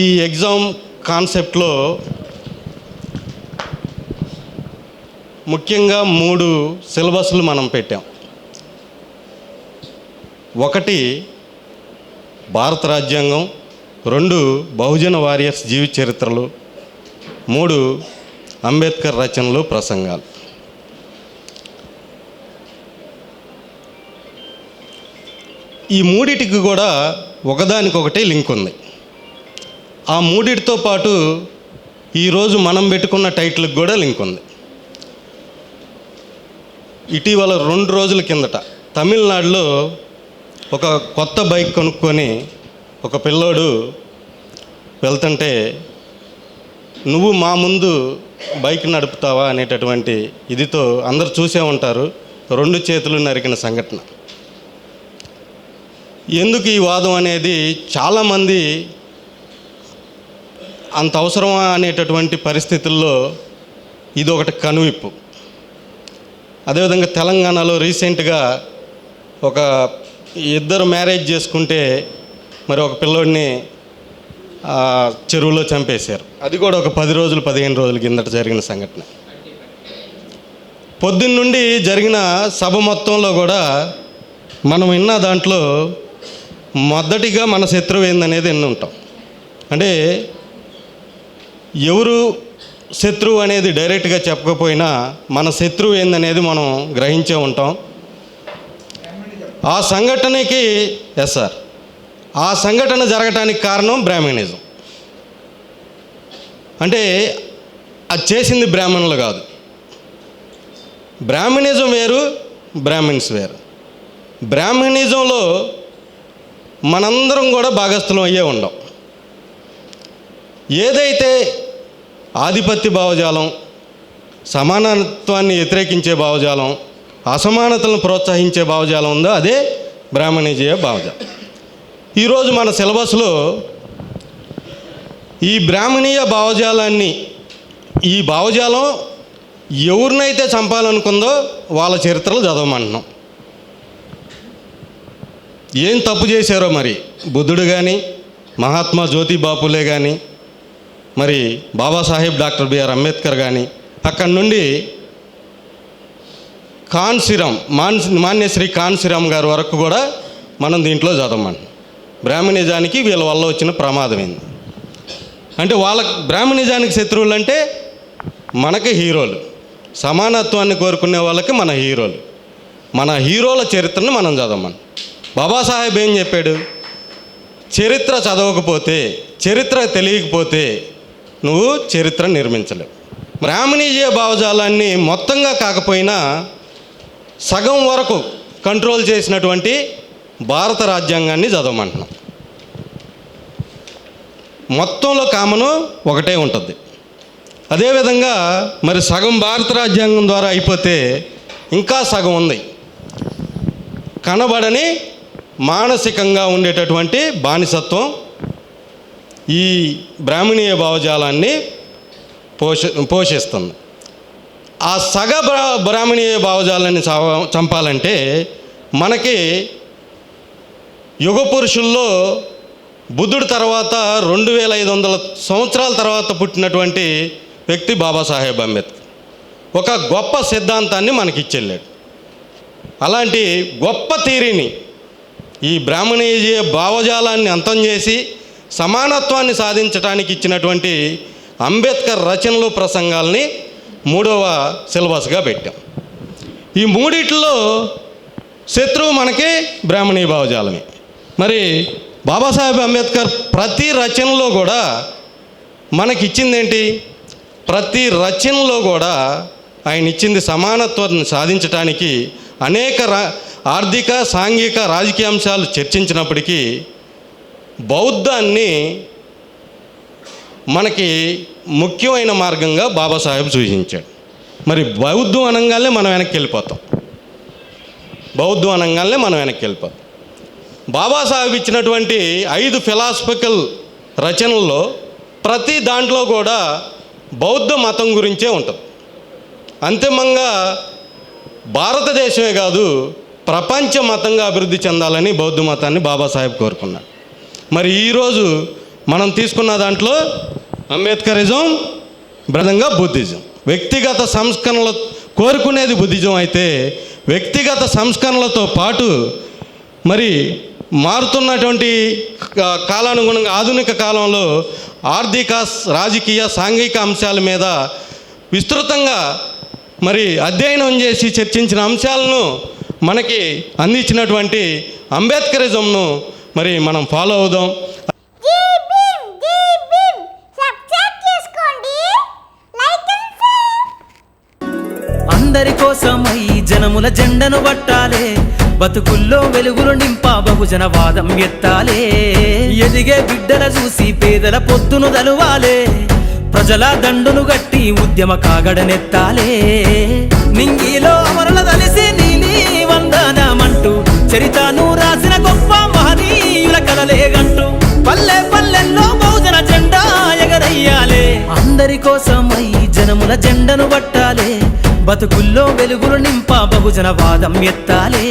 ఈ ఎగ్జామ్ కాన్సెప్ట్లో ముఖ్యంగా మూడు సిలబస్లు మనం పెట్టాం. ఒకటి భారత రాజ్యాంగం రెండు బహుజన వారియర్స్ జీవిత చరిత్రలు మూడు అంబేద్కర్ రచనలు ప్రసంగాలు. ఈ మూడిటికి కూడా ఒకదానికొకటి లింక్ ఉంది. ఆ మూడిటితో పాటు ఈరోజు మనం పెట్టుకున్న టైటిల్కి కూడా లింక్ ఉంది. ఇటీవల రెండు రోజుల కిందట తమిళనాడులో ఒక కొత్త బైక్ కొనుక్కొని ఒక పిల్లోడు వెళ్తుంటే నువ్వు మా ముందు బైక్ నడుపుతావా? అనేటటువంటి ఇదితో అందరు చూసే ఉంటారు. రెండు చేతులు నరికిన సంఘటన. ఎందుకు ఈ వాదం అనేది చాలామంది అంత అవసరమా అనేటటువంటి పరిస్థితుల్లో ఇది ఒకటి కనువిప్పు. అదేవిధంగా తెలంగాణలో రీసెంట్గా ఒక ఇద్దరు మ్యారేజ్ చేసుకుంటే మరి ఒక పిల్లోడిని చెరువులో చంపేశారు. అది కూడా ఒక పది రోజులు పదిహేను రోజుల కిందట జరిగిన సంఘటన. పొద్దున్న నుండి జరిగిన సభ మొత్తంలో కూడా మనం విన్న దాంట్లో మొదటిగా మన శత్రువు ఏందనేది ఎన్ని ఉంటాం. అంటే ఎవరు శత్రువు అనేది డైరెక్ట్గా చెప్పకపోయినా మన శత్రువు ఏందనేది మనం గ్రహించే ఉంటాం. ఆ సంఘటనకి ఎస్ సార్ ఆ సంఘటన జరగటానికి కారణం బ్రాహ్మణిజం. అంటే అది చేసింది బ్రాహ్మణులు కాదు. బ్రాహ్మణిజం వేరు బ్రాహ్మిన్స్ వేరు. బ్రాహ్మణిజంలో మనందరం కూడా భాగస్థులం అయ్యే ఉండం. ఏదైతే ఆధిపత్య భావజాలం సమానత్వాన్ని వ్యతిరేకించే భావజాలం అసమానతలను ప్రోత్సహించే భావజాలం ఉందో అదే బ్రాహ్మణీజీయ భావజాలం. ఈరోజు మన సిలబస్లో ఈ బ్రాహ్మణీయ భావజాలాన్ని ఈ భావజాలం ఎవరినైతే చంపాలనుకుందో వాళ్ళ చరిత్రలు చదవమంటున్నాం. ఏం తప్పు చేశారో మరి? బుద్ధుడు కానీ మహాత్మా జ్యోతి బాపులే కానీ మరి బాబాసాహెబ్ డాక్టర్ బిఆర్ అంబేద్కర్ కానీ అక్కడి నుండి కాన్సిరామ్ మాన్ మాన్యశ్రీ కాన్సిరామ్ గారి వరకు కూడా మనం దీంట్లో చదవమండి బ్రాహ్మణిజానికి వీళ్ళ వల్ల వచ్చిన ప్రమాదం ఏంది? అంటే వాళ్ళ బ్రాహ్మణిజానికి శత్రువులు అంటే మనకి హీరోలు. సమానత్వాన్ని కోరుకునే వాళ్ళకి మన హీరోలు. మన హీరోల చరిత్రను మనం చదవమని బాబాసాహెబ్ ఏం చెప్పాడు? చరిత్ర చదవకపోతే చరిత్ర తెలియకపోతే నువ్వు చరిత్ర నిర్మించలేవు. బ్రాహ్మణీజీయ భావజాలాన్ని మొత్తంగా కాకపోయినా సగం వరకు కంట్రోల్ చేసినటువంటి భారత రాజ్యాంగాన్ని చదవమంటున్నాం. మొత్తంలో కామను ఒకటే ఉంటుంది. అదేవిధంగా మరి సగం భారత రాజ్యాంగం ద్వారా అయిపోతే ఇంకా సగం ఉంది. కనబడని మానసికంగా ఉండేటటువంటి బానిసత్వం ఈ బ్రాహ్మణీయ భావజాలాన్ని పోష పోషిస్తుంది. ఆ సగ బ్రా బ్రాహ్మణీయ భావజాలాన్ని చావ- చంపాలంటే మనకి యుగ పురుషుల్లో బుద్ధుడి తర్వాత రెండు వేల ఐదు వందల సంవత్సరాల తర్వాత పుట్టినటువంటి వ్యక్తి బాబాసాహెబ్ అంబేద్కర్. ఒక గొప్ప సిద్ధాంతాన్ని మనకిచ్చెళ్ళాడు. అలాంటి గొప్ప థీరీని ఈ బ్రాహ్మణీయ భావజాలాన్ని అంతం చేసి సమానత్వాన్ని సాధించడానికి ఇచ్చినటువంటి అంబేద్కర్ రచనలు ప్రసంగాల్ని మూడవ సిలబస్గా పెట్టాం. ఈ మూడిట్లో శత్రువు మనకి బ్రాహ్మణీ భావజాలమే. మరి బాబాసాహెబ్ అంబేద్కర్ ప్రతి రచనలో కూడా మనకి ఇచ్చిందేంటి ప్రతి రచనలో కూడా ఆయన ఇచ్చింది సమానత్వాన్ని సాధించడానికి అనేక రా ఆర్థిక సాంఘిక రాజకీయ అంశాలు చర్చించినప్పటికీ బౌద్ధాన్ని మనకి ముఖ్యమైన మార్గంగా బాబాసాహెబ్ సూచించాడు. మరి బౌద్ధం అనగానే మనం వెనక్కి వెళ్ళిపోతాం. బౌద్ధం అనగానే మనం వెనక్కి వెళ్ళిపోతాం. బాబాసాహెబ్ ఇచ్చినటువంటి ఐదు ఫిలాసఫికల్ రచనల్లో ప్రతి దాంట్లో కూడా బౌద్ధ మతం గురించే ఉంటుంది. అంతిమంగా భారతదేశమే కాదు ప్రపంచ మతంగా అభివృద్ధి చెందాలని బౌద్ధ మతాన్ని బాబాసాహెబ్ కోరుకున్నాడు. మరి ఈరోజు మనం తీసుకున్న దాంట్లో అంబేద్కరిజం ప్రధానంగా బుద్ధిజం. వ్యక్తిగత సంస్కరణలు కోరుకునేది బుద్ధిజం అయితే వ్యక్తిగత సంస్కరణలతో పాటు మరి మారుతున్నటువంటి కాలానుగుణంగా ఆధునిక కాలంలో ఆర్థిక రాజకీయ సాంఘిక అంశాల మీద విస్తృతంగా మరి అధ్యయనం చేసి చర్చించిన అంశాలను మనకి అందించినటువంటి అంబేద్కరిజంను మరి మనం ఫాలో అవుదాం. జీ భీమ్ అందరి కోసమై జనముల జెండను పట్టాలే. బతుకుల్లో వెలుగులు నింపా బహుజన వాదం ఎత్తాలే. ఎదిగే బిడ్డల చూసి పేదల పొత్తును దలువాలే ప్రజల దండును గట్టి ఉద్యమ కాగడనెత్తాలే. నింగిలో అమరుల దలిసి జెండను పట్టాలే. బతుకుల్లో వెలుగులు నింప బహుజన వాదం ఎత్తాలే.